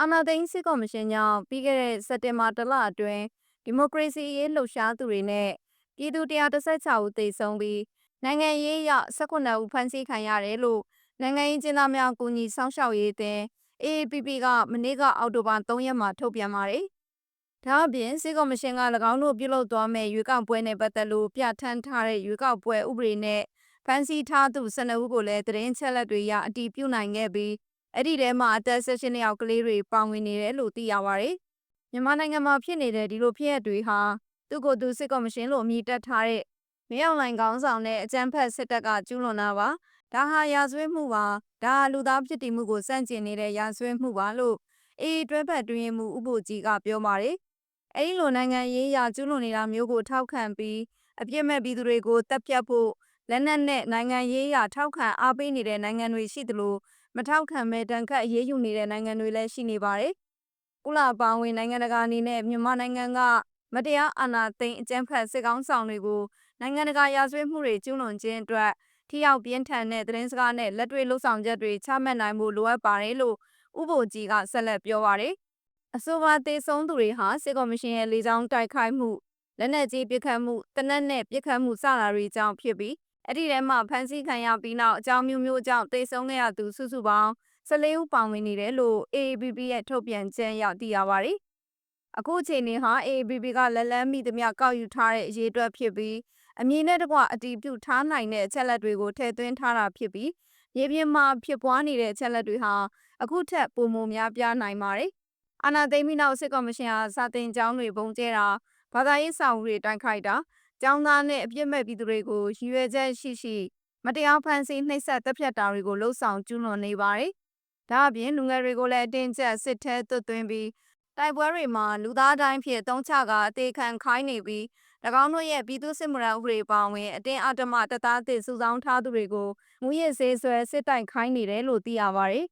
အာဏာသိမ်းစစ်ကော်မရှင်ကြောင့်ပြီးခဲ့တဲ့စက်တင်ဘာတလအတွင်းဒီမိုကရေစီရေးလှုပ်ရှားသူတွေနဲ့ပြည်သူ116ဦးသေဆုံးပြီးနိုင်ငံရေးအရ18ဦးဖမ်းဆီးခံရတယ်လို့နိုင်ငံရေးကျင်းသားများကူညီဆောင်ရှောက်ရေးအသင်း AAPP ကမနေ့ကအောက်တိုဘာ3ရက်မှာထုတ်ပြန်ပါတယ်။ဒါအပြင်စစ်ကော်မရှင်က၎င်းတို့ပြုလုပ်သွားမဲ့ရွေးကောက်ပွဲနဲ့ပတ်သက်လို့ပြဋ္ဌာန်းထားတဲ့ရွေးကောက်ပွဲဥပဒေနဲ့ဖမ်းဆီးထားသူ12ဦးကိုလည်းသတင်းချက်လက်တွေရအတည်ပြုနိုင်ခဲ့ပြီး အဲ့ဒီထဲမှာအသက်16နှစ်အောက်ကလေးတွေပါဝင်နေတယ်လို့သိရပါတယ်။မြန်မာနိုင်ငံမှာဖြစ်နေတဲ့ဒီလိုဖြစ်ရပ်တွေဟာသူ့ကိုယ်သူစစ်ကော်မရှင်လို့အမည်တက်ထားတဲ့မင်းအောင်လှိုင်ခေါင်းဆောင်တဲ့အကြမ်းဖက်စစ်တပ်ကကျူးလွန်တာပါ။ဒါဟာရာဇဝတ်မှုပါ။ဒါဟာလူသားဖြစ်တည်မှုကိုစန့်ကျင်နေတဲ့ရာဇဝတ်မှုပါလို့အေးတွဲဖက်တွင်မှုဥပ္ပိုလ်ကြီးကပြောပါတယ်။အဲဒီလိုနိုင်ငံရေးရာကျူးလွန်နေတာမျိုးကိုထောက်ခံပြီးအပြစ်မဲ့ပြည်သူတွေကိုတပ်ဖြတ်ဖို့လက်နက်နဲ့နိုင်ငံရေးရာထောက်ခံအားပေးနေတဲ့နိုင်ငံတွေရှိသလို မထောက်ခံမဲ့တန်ခတ်အရေးယူနေတဲ့နိုင်ငံတွေလည်းရှိနေပါတယ်။ကုလအပေါင်းဝင်နိုင်ငံတကာအနေနဲ့မြန်မာနိုင်ငံကမတရားအာဏာသိမ်းအကြမ်းဖက်စစ်ကောင်းဆောင်တွေကိုနိုင်ငံတကာရာဇဝတ်မှုတွေကျူးလွန်ခြင်းအတွက်ထိရောက်ပြင်းထန်တဲ့သတင်းစကားနဲ့လက်တွေ့လှုပ်ဆောင်ချက်တွေချမှတ်နိုင်ဖို့လိုအပ်ပါတယ်လို့ဥပ္ပိုလ်ကြီးကဆက်လက်ပြောပါတယ်။အဆိုပါသေဆုံးသူတွေဟာစစ်ကော်မရှင်ရဲ့လေကြောင်းတိုက်ခိုက်မှုလက်နက်ကြီးပစ်ခတ်မှုတနက်နဲ့ပစ်ခတ်မှုစတာတွေကြောင့်ဖြစ်ပြီး အဲ့ဒီထဲမှာဖမ်းဆီးခံရပြီးနောက်အကြောင်းမျိုးမျိုးကြောင့်တိတ်ဆုံးခဲ့ရသူစုစုပေါင်း14ဦးပါဝင်နေတယ်လို့ AABB ရဲ့ထုတ်ပြန်ချက်အရသိရပါတယ်။အခုအချိန်နေဟာ AABB ကလက်လန်းမိသမျှကောက်ယူထားတဲ့အရေးအတွက်ဖြစ်ပြီးအမည်နဲ့တကွအတီးပြုထားနိုင်တဲ့အချက်လက်တွေကိုထည့်သွင်းထားတာဖြစ်ပြီးရေပြင်မှာဖြစ်ပွားနေတဲ့အချက်လက်တွေဟာအခုထက်ပိုမိုများပြားနိုင်ပါတယ်။အာဏာသိမ်းပြီးနောက်စစ်ကော်မရှင်ဟာစာတင်ကျောင်းတွေပုံကျဲတာဘာသာရေးဆောင်တွေတိုက်ခိုက်တာ ကျောင်းသားနဲ့အပြစ်မဲ့ပြည်သူတွေကိုရည်ရွယ်ချက်ရှိရှိမတရားဖန်ဆီးနှိပ်စက်တပ်ဖြတ်တာတွေကိုလှုံ့ဆော်ကျူးလွန်နေပါတယ်။ဒါအပြင်လူငယ်တွေကိုလည်းအတင်းကျပ်စစ်ထဲသွတ်သွင်းပြီးတိုက်ပွဲတွေမှာလူသားတိုင်းဖြစ်တုံးချကအသေးခံခိုင်းနေပြီး၎င်းတို့ရဲ့ပြည်သူစစ်မှုရဥပဒေပါဝင်အတင်းအဓမ္မတပ်သားသစ်စုဆောင်းထားသူတွေကိုမူရစ်စေးဆွဲစစ်တိုက်ခိုင်းနေတယ်လို့သိရပါတယ်